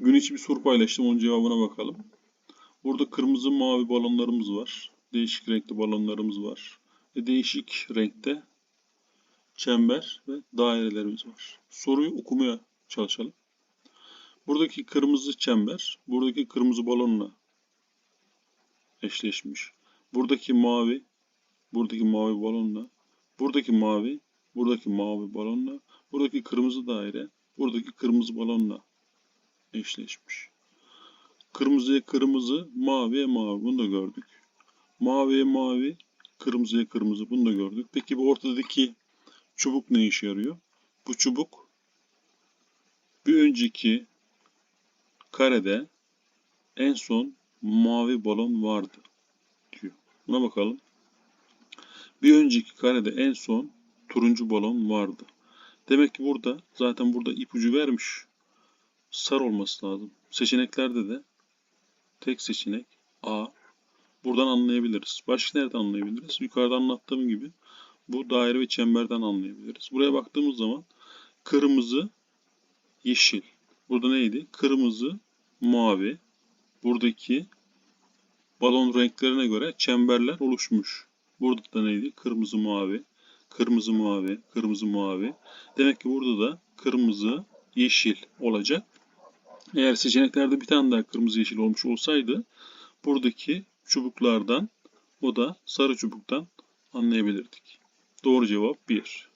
Gün içi bir soru paylaştım. Onun cevabına bakalım. Burada kırmızı mavi balonlarımız var. Değişik renkli balonlarımız var. Ve değişik renkte çember ve dairelerimiz var. Soruyu okumaya çalışalım. Buradaki kırmızı çember, buradaki kırmızı balonla eşleşmiş. Buradaki mavi, buradaki mavi balonla, buradaki mavi, buradaki mavi balonla, buradaki kırmızı daire, buradaki kırmızı balonla eşleşmiş. Kırmızıya kırmızı, maviye mavi. Bunu da gördük. Maviye mavi, kırmızıya kırmızı. Bunu da gördük. Peki bu ortadaki çubuk ne işe yarıyor? Bu çubuk bir önceki karede en son mavi balon vardı diyor. Buna bakalım. Bir önceki karede en son turuncu balon vardı. Demek ki burada zaten burada ipucu vermiş. Sarı olması lazım. Seçeneklerde de tek seçenek A. Buradan anlayabiliriz. Başka nereden anlayabiliriz? Yukarıda anlattığım gibi bu daire ve çemberden anlayabiliriz. Buraya baktığımız zaman kırmızı, yeşil. Burada neydi? Kırmızı, mavi. Buradaki balon renklerine göre çemberler oluşmuş. Burada da neydi? Kırmızı, mavi. Kırmızı, mavi. Kırmızı, mavi. Demek ki burada da kırmızı, yeşil olacak. Eğer seçeneklerde bir tane daha kırmızı yeşil olmuş olsaydı buradaki çubuklardan o da sarı çubuktan anlayabilirdik. Doğru cevap 1.